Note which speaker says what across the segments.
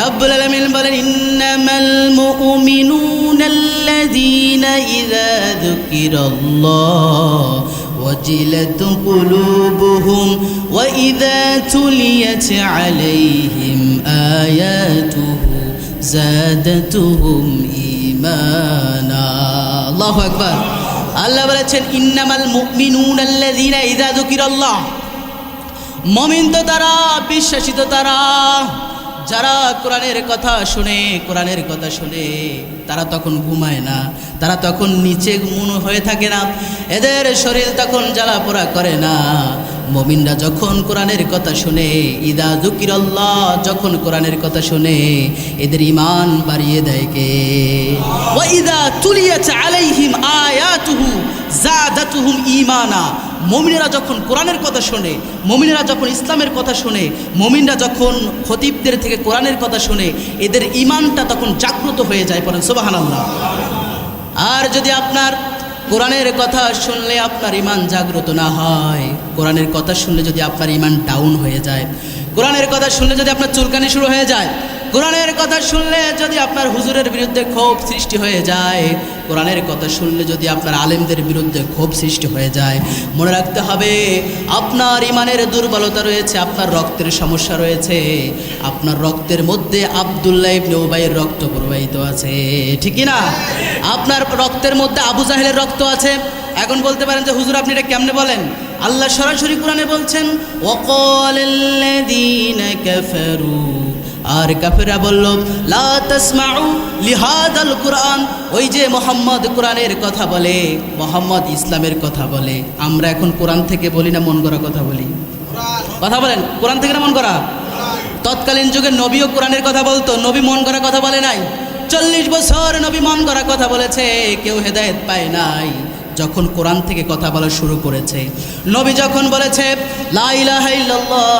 Speaker 1: রব্বুল আলামিন বলেন ইন্নামাল মুমিনুনা আল্লাযীনা ইযা যুকিরাল্লাহ وجلت قلوبهم وإذا تليت عليهم آياته زادتهم إيمانا الله أكبر আল্লাহ বলেছেন ইন্নামাল মুমিনুন আল্লাযীনা ইযা যুকিরাল্লাহ মমিন তো তারা বিশ্বাসী তো তারা যারা কোরআনের কথা শুনে, কোরআনের কথা শুনে, তারা তখন ঘুমায় না। তারা তখন নিচে মন হয়ে থাকে না। এদের শরীর তখন জ্বালা পোড়া করে না। মমিনরা যখন কোরআনের কথা শুনে, ইদা জুকির আল্লাহ যখন কোরআনের কথা শুনে, এদের ইমান বাড়িয়ে দেয় কে? ওয়াইদা তুলিয়াছে আলাইহিম আয়াতুহু জাদাতুহুম ঈমানা। মমিনেরা যখন কোরআনের কথা শোনে, মমিনেরা যখন ইসলামের কথা শোনে, মমিনরা যখন খতিবদের থেকে কোরআনের কথা শোনে, এদের ইমানটা তখন জাগ্রত হয়ে যায় পড়েন সোবাহান আল্লাহ আর যদি আপনার কোরআনের কথা শুনলে আপনার ইমান জাগ্রত না হয়, কোরআনের কথা শুনলে যদি আপনার ইমান ডাউন হয়ে যায়, কোরআনের কথা শুনলে যদি আপনার চুলকানি শুরু হয়ে যায় কোরআনের কথা শুনলে যদি আপনার হুজুরের বিরুদ্ধে ক্ষোভ সৃষ্টি হয়ে যায়, কোরআনের কথা শুনলে যদি আপনার আলেমদের বিরুদ্ধে ক্ষোভ সৃষ্টি হয়ে যায়, মনে রাখতে হবে আপনার ইমানের দুর্বলতা রয়েছে, আপনার রক্তের সমস্যা রয়েছে, আপনার রক্তের মধ্যে আবদুল্লাহ ইবনে রক্ত প্রবাহিত আছে। ঠিকই না আপনার রক্তের মধ্যে আবু জাহেলের রক্ত আছে। এখন বলতে পারেন যে, হুজুর আপনি এটা কেমনে বলেন? আল্লাহ সরাসরি কোরআনে বলছেন, ওয়াকালাল্লাযীনা কাফারু আর কাফেরা বলল, লা তাসমাউ লিহাদাল কোরআন। ওই যে মোহাম্মদ কোরআনের কথা বলে, মোহাম্মদ ইসলামের কথা বলে। আমরা এখন কোরআন থেকে বলি না, মন করা কথা বলি? কথা বলেন, কোরআন থেকে না মন করা তৎকালীন যুগে নবীও কোরআনের কথা বলতো, নবী মন করা কথা বলে নাই। চল্লিশ বছর নবী মন করা কথা বলেছে, কেউ হেদায়েত পায় নাই। যখন কোরআন থেকে কথা বলা শুরু করেছে, নবী যখন বলেছে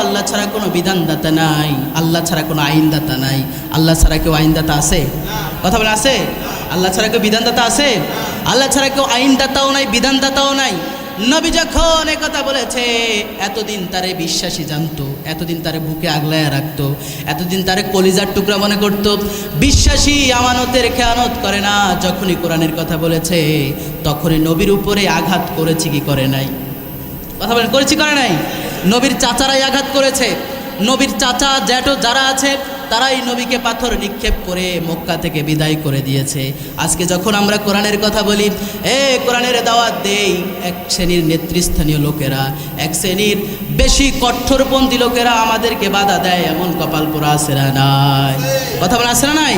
Speaker 1: আল্লাহ ছাড়া কোনো বিধানদাতা নাই, আল্লাহ ছাড়া কোনো আইনদাতা নাই। আল্লাহ ছাড়া কেউ আইনদাতা আছে? কথা বলে আছে? আল্লাহ ছাড়া কেউ বিধানদাতা আছে? আল্লাহ ছাড়া কেউ আইনদাতাও নাই, বিধানদাতাও নাই। নবী যখন কথা বলেছে, এতদিন তারে বিশ্বাসী জানতো। এতদিন তারে বুকে আগলায় রাখতো, এতদিন তারে কলিজার টুকরা মনে করত, বিশ্বাসী আমানতের খেয়ানত করে না, যখনই কোরআনের কথা বলেছে, তখনই নবীর উপরে আঘাত করেছে কি করে নাই? কথা বলেন, করেছি করে নাই? নবীর চাচারাই আঘাত করেছে, নবীর চাচা, জ্যাঠো যারা আছে তারাই নবীকে পাথর নিক্ষেপ করে মক্কা থেকে বিদায় করে দিয়েছে। আজকে যখন আমরা কোরআনের কথা বলি, এ, কোরআনের দাওয়াত দেই এক শ্রেণির নেতৃস্থানীয় লোকেরা, এক শ্রেণির বেশি কঠোরপন্থী লোকেরা আমাদেরকে বাধা দেয়, এমন কপাল পোড়া না নাই? কথা বলা না নাই?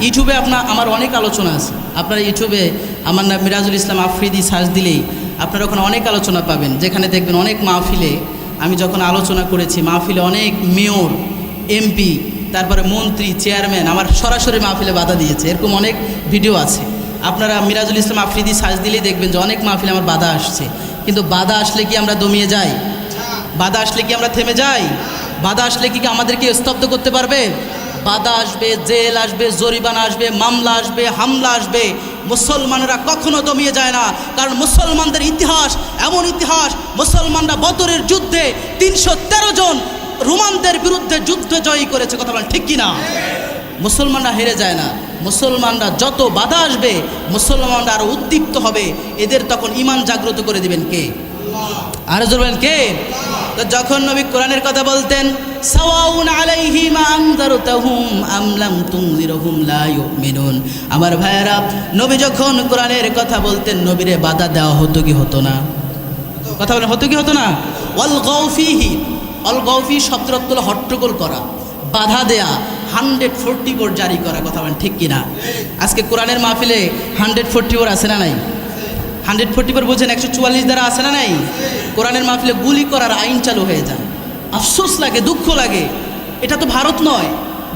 Speaker 1: ইউটিউবে আপনার আমার অনেক আলোচনা আছে। আপনারা ইউটিউবে আমার নাম মিরাজুল ইসলাম আফ্রিদি সার্চ দিলেই আপনারা ওখানে অনেক আলোচনা পাবেন, যেখানে দেখবেন অনেক মাহফিলে আমি যখন আলোচনা করেছি, মাহফিলে অনেক মেয়র, এমপি তারপরে মন্ত্রী, চেয়ারম্যান আমার সরাসরি মাহফিলে বাধা দিয়েছে। এরকম অনেক ভিডিও আছে। আপনারা মিরাজুল ইসলাম আফ্রিদি সাজ দিলেই দেখবেন যে অনেক মাহফিলে আমার বাধা আসছে। কিন্তু বাধা আসলে কি আমরা দমিয়ে যাই? বাধা আসলে কি আমরা থেমে যাই? বাধা আসলে কি আমাদেরকে স্তব্ধ করতে পারবে? বাধা আসবে, জেল আসবে, জরিমানা আসবে, মামলা আসবে, হামলা আসবে। মুসলমানরা কখনো দমিয়ে যায় না। কারণ মুসলমানদের ইতিহাস এমন ইতিহাস, মুসলমানরা বদরের যুদ্ধে তিনশো তেরো জন রোমানদের বিরুদ্ধে যুদ্ধ জয়ী করেছে, কথা বলেন, ঠিক কিনা? মুসলমানরা হেরে যায় না। মুসলমানরা যত বাধা আসবে, মুসলমানরা আরও উদ্দীপ্ত হবে। এদের তখন ইমান জাগ্রত করে দিবেন কে? আর বলবেন কে? তো যখন নবী কোরআনের কথা বলতেন আমার ভাইয়েরা, নবী যখন কোরআনের কথা বলতেন, নবীরে বাধা দেওয়া হতো কি হতো না? কথা বলেন, হতো কি হতো না? অল গৌফি শব্দরত্ব হট্টগোল করা, বাধা দেয়া হান্ড্রেড ফোরটি বোর্ড জারি করা, কথা বলেন ঠিক কিনা? আজকে কোরআনের মাহফিলে হান্ড্রেড ফোরটি বোর্ড আছে না নাই? হান্ড্রেড ফোরটি ফোর বলছেন, একশো চুয়াল্লিশ দ্বারা আছে না নাই? কোরআনের মাহফিলে গুলি করার আইন চালু হয়ে যায়। আফসোস লাগে, দুঃখ লাগে। এটা তো ভারত নয়।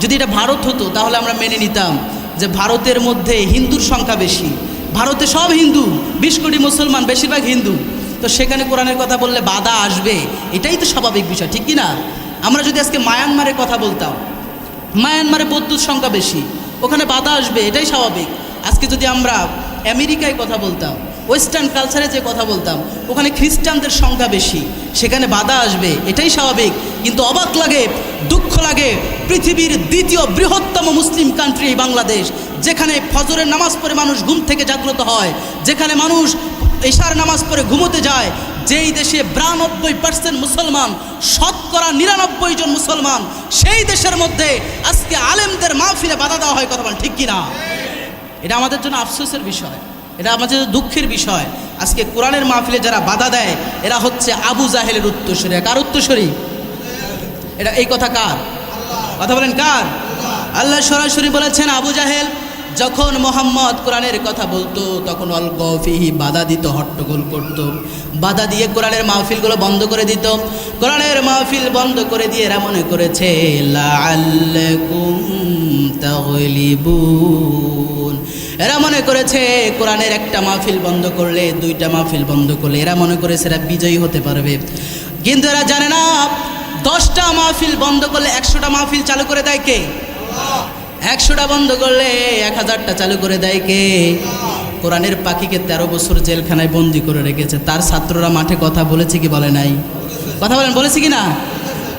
Speaker 1: যদি এটা ভারত হতো, তাহলে আমরা মেনে নিতাম যে ভারতের মধ্যে হিন্দুর সংখ্যা বেশি। ভারতে সব হিন্দু, বিশ কোটি মুসলমান, বেশিরভাগ হিন্দু। তো সেখানে কোরআনের কথা বললে বাধা আসবে, এটাই তো স্বাভাবিক বিষয়, ঠিক কি না? আমরা যদি আজকে মায়ানমারের কথা বলতাম, মায়ানমারে বৌদ্ধর সংখ্যা বেশি, ওখানে বাধা আসবে, এটাই স্বাভাবিক। আজকে যদি আমরা আমেরিকায় কথা বলতাম, ওয়েস্টার্ন কালচারে যে কথা বলতাম, ওখানে খ্রিস্টানদের সংখ্যা বেশি, সেখানে বাধা আসবে, এটাই স্বাভাবিক। কিন্তু অবাক লাগে, দুঃখ লাগে, পৃথিবীর দ্বিতীয় বৃহত্তম মুসলিম কান্ট্রি বাংলাদেশ, যেখানে ফজরের নামাজ পড়ে মানুষ ঘুম থেকে জাগ্রত হয়, যেখানে মানুষ এশার নামাজ পড়ে ঘুমোতে যায়, যেই দেশে বিরানব্বই পার্সেন্ট মুসলমান, শতকরা নিরানব্বই জন মুসলমান, সেই দেশের মধ্যে আজকে আলেমদের মাহফিলে বাধা দেওয়া হয়, কথা ঠিক কিনা? এটা আমাদের জন্য আফসোসের বিষয়, এটা আমাদের দুঃখের বিষয়। আজকে কোরআনের মাহফিলে যারা বাধা দেয়, এরা হচ্ছে আবু জাহেলের উত্তরসূরি। কার উত্তরসূরি? এটা এই কথা কার? কথা বলেন কার? আল্লাহ সরাসরি বলেছেন, আবু জাহেল যখন মোহাম্মদ কোরআনের কথা বলতো, তখন অল গফিহি বাধা দিত, হট্টগোল করত। বাধা দিয়ে কোরআনের মাহফিলগুলো বন্ধ করে দিত। কোরআনের মাহফিল বন্ধ করে দিয়ে এরা মনে করেছে এরা মনে করেছে, কোরআনের একটা মাহফিল বন্ধ করলে, দুইটা মাহফিল বন্ধ করলে এরা মনে করেছে এরা বিজয়ী হতে পারবে। কিন্তু এরা জানে না, দশটা মাহফিল বন্ধ করলে একশোটা মাহফিল চালু করে দেয় কে? একশোটা বন্ধ করলে এক হাজারটা চালু করে দেয় কে? কোরআনের পাখিকে তেরো বছর জেলখানায় বন্দি করে রেখেছে। তার ছাত্ররা মাঠে কথা বলেছে কি বলে নাই? কথা বলেন, বলেছে কি না?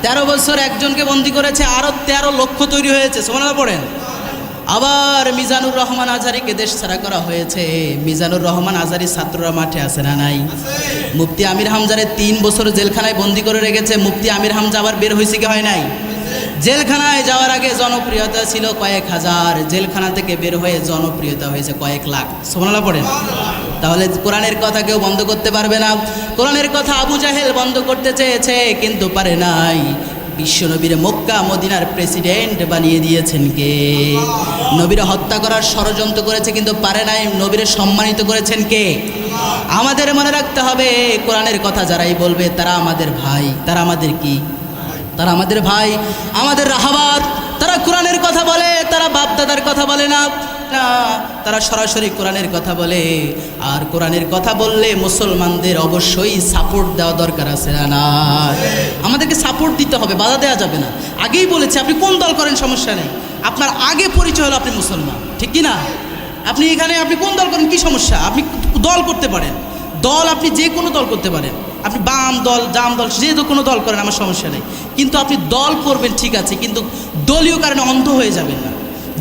Speaker 1: তেরো বছর একজনকে বন্দি করেছে আরও তেরো লক্ষ তৈরি হয়েছে। সোমানা পড়েন। আবার মিজানুর রহমান আজারিকে দেশ ছাড়া করা হয়েছে। মিজানুর রহমান আজারি ছাত্ররা মাঠে আছে না নাই? মুফতি আমির হামজারে তিন বছর জেলখানায় বন্দি করে রেখেছে। মুফতি আমির হামজা আবার বের হয়েছে কি হয় নাই? জেলখানায় যাওয়ার আগে জনপ্রিয়তা ছিল কয়েক হাজার। জেলখানা থেকে বের হয়ে জনপ্রিয়তা হয়েছে কয়েক লাখ। সোমালা পড়েন? তাহলে কোরআনের কথা কেউ বন্ধ করতে পারবে না। কোরআনের কথা আবু জাহেল বন্ধ করতে চেয়েছে, কিন্তু পারে নাই। বিশ্বনবীর মক্কা মদিনার প্রেসিডেন্ট বানিয়ে দিয়েছেন কে? নবীর হত্যা করার ষড়যন্ত্র করেছে, কিন্তু পারে নাই। নবীর সম্মানিত করেছেন কে? আমাদের মনে রাখতে হবে, কোরআনের কথা যারাই বলবে, তারা আমাদের ভাই, তারা আমাদের কি? তারা আমাদের ভাই, আমাদের রাহাবার তারা কোরআনের কথা বলে, তারা বাপদাদার কথা বলে না। না, তারা সরাসরি কোরআনের কথা বলে। আর কোরআনের কথা বললে মুসলমানদের অবশ্যই সাপোর্ট দেওয়া দরকার আছে না আমাদেরকে সাপোর্ট দিতে হবে, বাধা দেওয়া যাবে না। আগেই বলেছে, আপনি কোন দল করেন, সমস্যা নেই। আপনার আগে পরিচয় হলো আপনি মুসলমান, ঠিক কি না আপনি এখানে, আপনি কোন দল করেন, কি সমস্যা? আপনি দল করতে পারেন। দল আপনি যে কোনো দল করতে পারেন। আপনি বাম দল জাম দল যে কোনো দল করেন, আমার সমস্যা নেই। কিন্তু আপনি দল করবেন, ঠিক আছে, কিন্তু দলীয় কারণে অন্ধ হয়ে যাবেন না।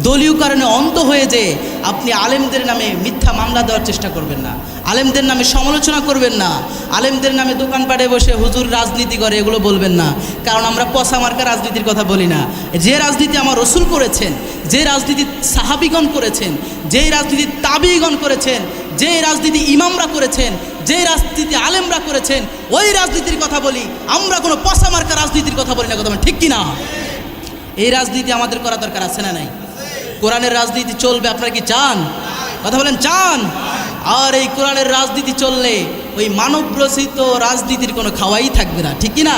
Speaker 1: দলীয় কারণে অন্ধ হয়ে যে আপনি আলেমদের নামে মিথ্যা মামলা দেওয়ার চেষ্টা করবেন না। আলেমদের নামে সমালোচনা করবেন না। আলেমদের নামে দোকানপাটে বসে হুজুর রাজনীতি করে, এগুলো বলবেন না। কারণ আমরা পশা মার্কা রাজনীতির কথা বলি না। যে রাজনীতি আমার রসুল করেছেন, যে রাজনীতি সাহাবিগণ করেছেন, যেই রাজনীতি তাবিগণ করেছেন যে রাজনীতি ইমামরা করেছেন যে রাজনীতি আলেমরা করেছেন, ওই রাজনীতির কথা বলি। আমরা কোনো পশা মার্কা রাজনীতির কথা বলি না কথা ঠিক কি না? এই রাজনীতি আমাদের করা দরকার আছে না নাই? কোরআনের রাজনীতি চলবে, আপনারা কি চান? কথা বলেন, চান? আর এই কোরআনের রাজনীতি চললে ওই মানবরচিত রাজনীতির কোনো খাওয়াই থাকবে না, ঠিক কি না?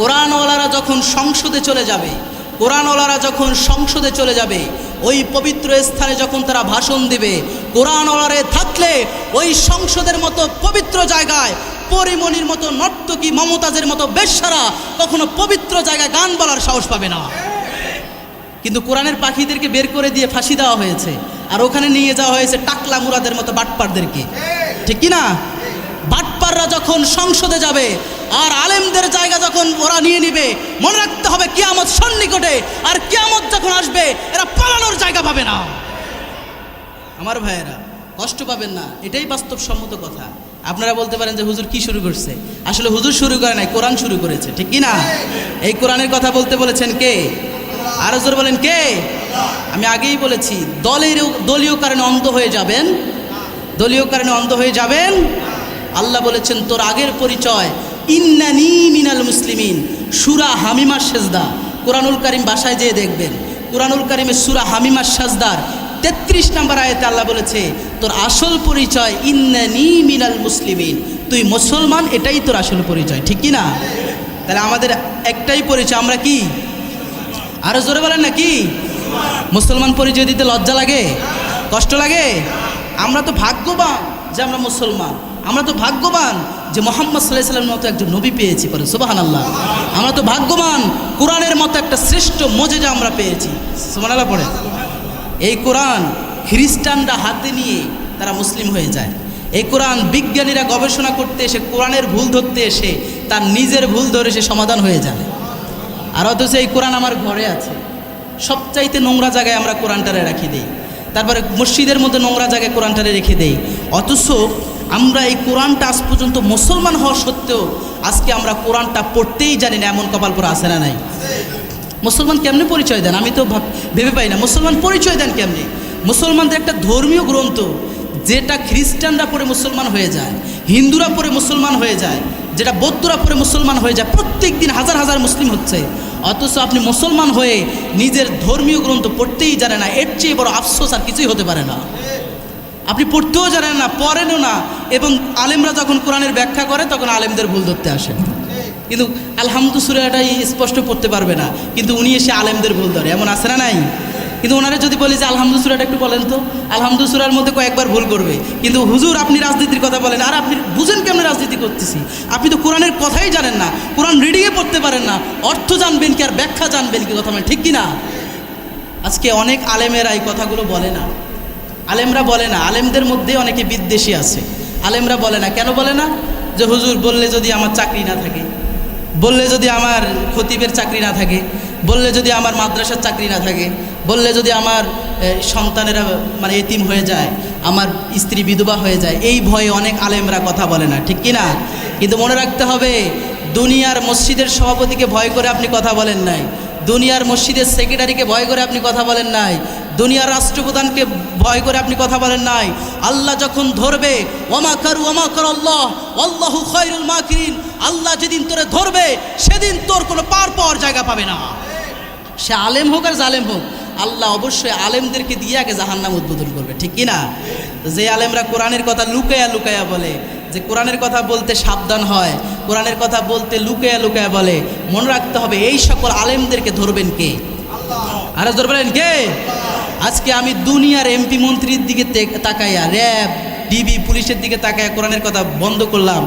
Speaker 1: কোরআনওয়ালারা যখন সংসদে চলে যাবে কোরআনওয়ালারা যখন সংসদে চলে যাবে, ওই পবিত্র স্থানে যখন তারা ভাষণ দেবে, কোরআনওয়ালারে থাকলে ওই সংসদের মতো পবিত্র জায়গায়, পরিমণির মতো নর্তকী মমতাজের মতো বেশ্যারা কখনো পবিত্র জায়গায় গান বলার সাহস পাবে না। কিন্তু কোরআনের পাখিদেরকে বের করে দিয়ে ফাঁসি দেওয়া হয়েছে, আর ওখানে নিয়ে যাওয়া হয়েছে টাকলা মুরাদের মতো বাটপারদেরকে। ঠিক কি না বাটপাররা যখন সংসদে যাবে আর আলেমদের জায়গা যখন ওরা নিয়ে নিবে, মনে রাখতে হবে কিয়ামত সন্নিকটে, আর কিয়ামত যখন আসবে, এরা পালানোর জায়গা পাবে না। আমার ভাইয়েরা, কষ্ট পাবেন না, এটাই বাস্তবসম্মত কথা। আপনারা বলতে পারেন যে হুজুর কি শুরু করছে? আসলে হুজুর শুরু করে নাই, কোরআন শুরু করেছে, ঠিক কি না এই কোরআনের কথা বলতে বলেছেন কে? আরও জোর বলেন কে? আমি আগেই বলেছি, দলের দলীয় কারণে অন্ধ হয়ে যাবেন। দলীয় কারণে অন্ধ হয়ে যাবেন। আল্লাহ বলেছেন, তোর আগের পরিচয় ইন্নানি মিনাল মুসলিমিন। সুরা হামিমা সেজদা। কোরআনুল করিম বাসায় যেয়ে দেখবেন। কোরআনুল করিমের সুরা হামিমা সাজদার তেত্রিশ নম্বর আয়তে আল্লাহ বলেছে, তোর আসল পরিচয় ইন্নানি মিনাল মুসলিমিন। তুই মুসলমান, এটাই তোর আসল পরিচয়, ঠিক কি না? তাহলে আমাদের একটাই পরিচয়, আমরা কি? আরও জোরে বলেন না কি? মুসলমান পরিচয় দিতে লজ্জা লাগে? কষ্ট লাগে? আমরা তো ভাগ্যবান যে আমরা মুসলমান। আমরা তো ভাগ্যবান যে মোহাম্মদ সাল্লাহ সাল্লামের মতো একজন নবী পেয়েছি পরে সুবাহান আল্লাহ আমরা তো ভাগ্যবান কোরআনের মতো একটা শ্রেষ্ঠ মজেজা আমরা পেয়েছি। সুবাহ আল্লাহ পড়ে। এই কোরআন খ্রিস্টানরা হাতে নিয়ে তারা মুসলিম হয়ে যায়। এই কোরআন বিজ্ঞানীরা গবেষণা করতে এসে, কোরআনের ভুল ধরতে এসে, তার নিজের ভুল ধরে সে সমাধান হয়ে যাবে আর অথচ এই কোরআন আমার ঘরে আছে। সবচাইতে নোংরা জায়গায় আমরা কোরআনটারে রাখি দিই। তারপরে মসজিদের মধ্যে নোংরা জায়গায় কোরআনটারে রেখে দেই। অথচ আমরা এই কোরআনটা আজ পর্যন্ত মুসলমান হওয়া সত্ত্বেও আজকে আমরা কোরআনটা পড়তেই জানি না, এমন কপাল পরে আসে না নাই? মুসলমান কেমনে পরিচয় দেন? আমি তো ভাব- পাই না। মুসলমান পরিচয় দেন কেমনে? মুসলমানদের একটা ধর্মীয় গ্রন্থ, যেটা খ্রিস্টানরা পরে মুসলমান হয়ে যায়, হিন্দুরা পরে মুসলমান হয়ে যায়, যেটা বৌদ্ধরা পরে মুসলমান হয়ে যায় প্রত্যেক দিন হাজার হাজার মুসলিম হচ্ছে। অথচ আপনি মুসলমান হয়ে নিজের ধর্মীয় গ্রন্থ পড়তেই জানে না, এর চেয়ে বড় আফসোস আর কিছুই হতে পারে না। আপনি পড়তেও জানেন না, পড়েনও না। এবং আলেমরা যখন কোরআনের ব্যাখ্যা করে, তখন আলেমদের ভুল ধরতে আসেন কিন্তু আলহামদু সুরাটাই স্পষ্ট পড়তে পারবে না। কিন্তু উনি এসে আলেমদের ভুল ধরে। এমন আছে না নাই? কিন্তু ওনারা যদি বলি যে আলহামদু সুরাটা একটু বলেন তো? আলহামদু সুরার মধ্যে কয়েকবার ভুল করবে। কিন্তু হুজুর, আপনি রাজনীতির কথা বলেন, আর আপনি বুঝেন কেমন রাজনীতি করতেছি? আপনি তো কোরআনের কথাই জানেন না। কোরআন রিডিংয়ে পড়তে পারেন না। অর্থ জানবেন কি আর ব্যাখ্যা জানবেন কি? কথা মানে ঠিক কি না আজকে অনেক আলেমেরা এই কথাগুলো বলে না। আলেমরা বলে না, আলেমদের মধ্যে অনেকে বিদ্বেষী আছে। আলেমরা বলে না, কেন বলে না? যে হুজুর, বললে যদি আমার চাকরি না থাকে, বললে যদি আমার খতিবের চাকরি না থাকে, বললে যদি আমার মাদ্রাসার চাকরি না থাকে, বললে যদি আমার সন্তানেরা মানে এতিম হয়ে যায়, আমার স্ত্রী বিধবা হয়ে যায়, এই ভয়ে অনেক আলেমরা কথা বলে না, ঠিক কি না কিন্তু মনে রাখতে হবে, দুনিয়ার মসজিদের সভাপতিকে ভয় করে আপনি কথা বলেন নাই, দুনিয়ার মসজিদের সেক্রেটারিকে ভয় করে আপনি কথা বলেন নাই দুনিয়ার রাষ্ট্রপ্রধানকে ভয় করে আপনি কথা বলেন নাই। আল্লাহ যখন ধরবে, ওমা কারু আল্লাহ, আল্লাহু মাকিরিন, আল্লাহ যেদিন তোরে ধরবে, সেদিন তোর কোনো পার পাওয়ার জায়গা পাবে না। সে আলেম হোক আর জালেম হোক, আল্লাহ অবশ্যই আলেমদেরকে দিয়ে আগে জাহান্নাম উদ্বোধন করবে, ঠিক কি না? যে আলেমরা কোরআনের কথা লুকায়া লুকায়া বলে, যে কোরআনের কথা বলতে সাবধান হয়, কোরআনের কথা বলতে লুকায়া লুকায়া বলে, মনে রাখতে হবে এই সকল আলেমদেরকে ধরবেন কে? আরে ধরবেন কে? আজকে আমি দুনিয়ার এমপি মন্ত্রীর দিকে তাকাইয়া, র্যাব, ডিবি, পুলিশের দিকে তাকাইয়া কোরআনের কথা বন্ধ করলাম।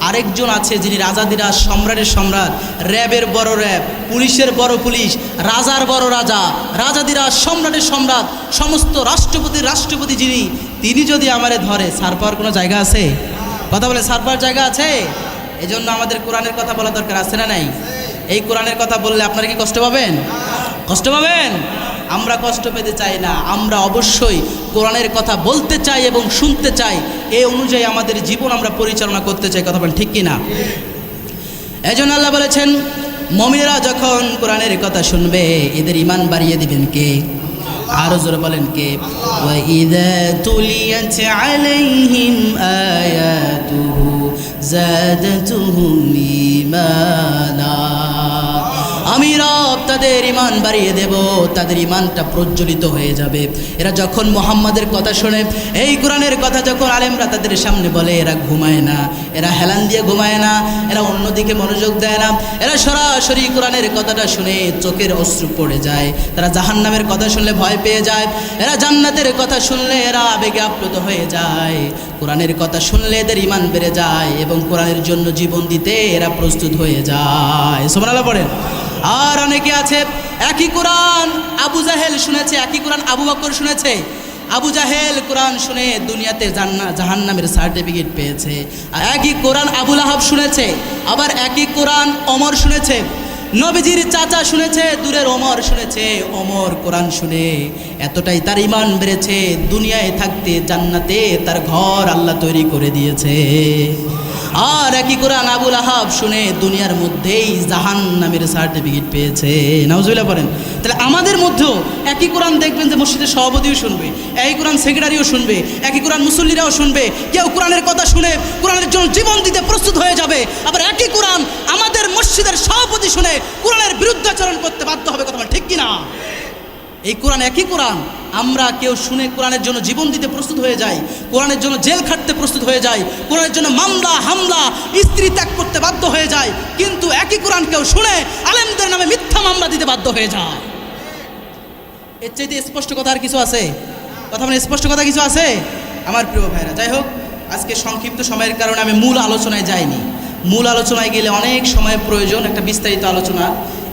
Speaker 1: আরেকজন আছে যিনি রাজাদিরা সম্রাটের সম্রাট, র্যাবের বড় র্যাব, পুলিশের বড় পুলিশ, রাজার বড় রাজা, রাজাদিরা সম্রাটের সম্রাট, সমস্ত রাষ্ট্রপতির রাষ্ট্রপতি যিনি, তিনি যদি আমারে ধরে, সার পাওয়ার কোনো জায়গা আছে? কথা বলে সার পাওয়ার জায়গা আছে? এজন্য আমাদের কোরআনের কথা বলা দরকার, আছে না নাই? এই কোরআনের কথা বললে আপনারা কি কষ্ট পাবেন? কষ্ট পাবেন? আমরা কষ্ট পেতে চাই না আমরা অবশ্যই কোরআনের কথা বলতে চাই এবং শুনতে চাই এই অনুযায়ী আমাদের জীবন আমরা পরিচালনা করতে চাই কথা বলেন ঠিক কি না এই জন্য আল্লাহ বলেছেন মমিরা যখন কোরআনের কথা শুনবে এদের ইমান বাড়িয়ে দিবেন কে আরো জোরে বলেন কে وَإِذَا تُلِيَتْ عَلَيْهِمْ آيَاتُهُ زَادَتْهُمْ إِيمَانًا আমি রব তাদের ইমান বাড়িয়ে দেব, তাদের ইমানটা প্রজ্বলিত হয়ে যাবে। এরা যখন মোহাম্মদের কথা শোনে, এই কোরআনের কথা যখন আলেমরা তাদের সামনে বলে, এরা ঘুমায় না, এরা হেলান দিয়ে ঘুমায় না, এরা অন্যদিকে মনোযোগ দেয় না, এরা সরাসরি কোরআনের কথাটা শুনে চোখের অশ্রু পড়ে যায়, তারা জাহান্নামের কথা শুনলে ভয় পেয়ে যায়, এরা জান্নাতের কথা শুনলে এরা আবেগে আপ্লুত হয়ে যায়, কোরআনের কথা শুনলে এদের ইমান বেড়ে যায় এবং কোরআনের জন্য জীবন দিতে এরা প্রস্তুত হয়ে যায়। সোমানালা পড়েন। আর অনেকে আছে, একই কোরআন আবু জাহেল শুনেছে, একই কোরআন আবু বকর শুনেছে। আবু জাহেল কোরআন শুনে দুনিয়াতে জান্না, জাহান্নামের সার্টিফিকেট পেয়েছে। একই কোরআন আবুল আহাব শুনেছে, আবার একই কোরআন অমর শুনেছে। নবীজির চাচা শুনেছে, দূরের অমর শুনেছে অমর কোরআন শুনে। এতটাই তার ইমান বেড়েছে, দুনিয়ায় থাকতে জান্নাতে তার ঘর আল্লাহ তৈরি করে দিয়েছে। আর একই কোরআন আবুল আহাব শুনে দুনিয়ার মধ্যেই জাহান নামের সার্টিফিকেট পেয়েছে। নাউজুবিল্লাহ পড়েন। তাহলে আমাদের মধ্যেও একই কোরআন দেখবেন যে মসজিদের সভাপতিও শুনবে, একই কোরআন সেক্রেটারিও শুনবে, একই কোরআন মুসল্লিরাও শুনবে, কেউ কোরআনের কথা শুনে কোরআনের জন্য জীবন দিতে প্রস্তুত হয়ে যাবে, আবার একই কোরআন আমাদের মসজিদের সভাপতি শুনে কোরআনের বিরুদ্ধাচরণ করতে বাধ্য হবে কথা ঠিক কিনা? এই কোরআন একই কোরআন। আমরা কেউ শুনে কোরআনের জন্য জীবন দিতে প্রস্তুত হয়ে যাই, কোরআনের জন্য জেল খাটতে প্রস্তুত হয়ে যাই, কোরআনের জন্য মামলা, হামলা, স্ত্রী ত্যাগ করতে বাধ্য হয়ে যায় কিন্তু একই কোরআন কেউ শুনে আলেমদের নামে মিথ্যা মামলা দিতে বাধ্য হয়ে যায়। এর চাইতে স্পষ্ট কথা আর কিছু আছে? কথা মানে স্পষ্ট কথা কিছু আছে? আমার প্রিয় ভাইরা যাই হোক, আজকে সংক্ষিপ্ত সময়ের কারণে আমি মূল আলোচনায় যাইনি। মূল আলোচনায় গেলে অনেক সময় প্রয়োজন, একটা বিস্তারিত আলোচনা।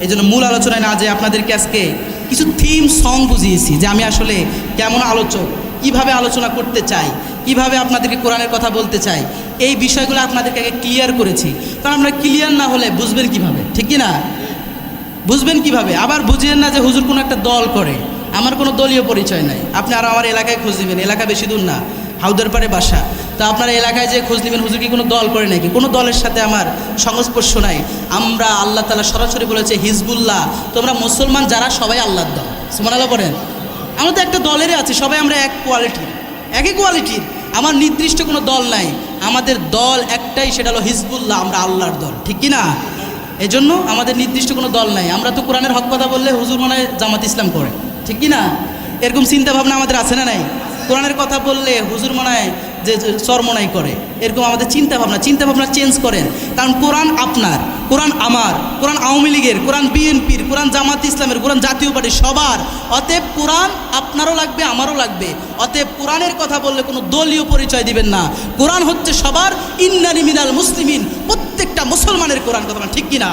Speaker 1: এই জন্য মূল আলোচনায় না যে আপনাদেরকে আজকে কিছু থিম সং বুঝিয়েছি যে আমি আসলে কেমন আলোচক কীভাবে আলোচনা করতে চাই, কীভাবে আপনাদেরকে কোরআনের কথা বলতে চাই, এই বিষয়গুলো আপনাদেরকে আগে ক্লিয়ার করেছি। কারণ আমরা ক্লিয়ার না হলে বুঝবেন কীভাবে, ঠিক কি না বুঝবেন কীভাবে? আবার বুঝিয়েন না যে হুজুর কোনো একটা দল করে। আমার কোনো দলীয় পরিচয় নাই। আপনি আর আমার এলাকায় খোঁজ নেবেন, এলাকা বেশি দূর না হাউদের পাড়ে বাসা। তো আপনার এলাকায় যে খোঁজ নেবেন, হুজুর কি কোনো দল করে নাকি? কোনো দলের সাথে আমার সংস্পর্শ নাই। আমরা আল্লাহ তালা সরাসরি বলেছে, হিজবুল্লাহ, তোমরা মুসলমান যারা, সবাই আল্লাহর দল। সুমান আল্লাহ পড়েন আমরা তো একটা দলেরই আছি, সবাই আমরা এক কোয়ালিটির একই কোয়ালিটির আমার নির্দিষ্ট কোনো দল নাই। আমাদের দল একটাই, সেটা হলো হিজবুল্লাহ, আমরা আল্লাহর দল। ঠিক কি না এজন্য আমাদের নির্দিষ্ট কোনো দল নাই। আমরা তো কোরআনের হক কথা বললে হুজুর মনে হয় জামাত ইসলাম করে। ঠিক কি না এরকম চিন্তা ভাবনা আমাদের আছে না নাই? কোরআনের কথা বললে হুজুর মনে হয় যে চরমনাই করে। এরকম আমাদের চিন্তা ভাবনা চিন্তা ভাবনা চেঞ্জ করেন। কারণ কোরআন আপনার, কোরআন আমার, কোরআন আওয়ামী লীগের, কোরআন বিএনপির, কোরআন জামাত ইসলামের, কোরআন জাতীয় পার্টি সবার। অতএব কোরআন আপনারও লাগবে, আমারও লাগবে। অতএব কোরআনের কথা বললে কোনো দলীয় পরিচয় দিবেন না। কোরআন হচ্ছে সবার, ইন্নানি মিনাল মুসলিমিন, প্রত্যেকটা মুসলমানের কোরআন কথা ঠিক কি না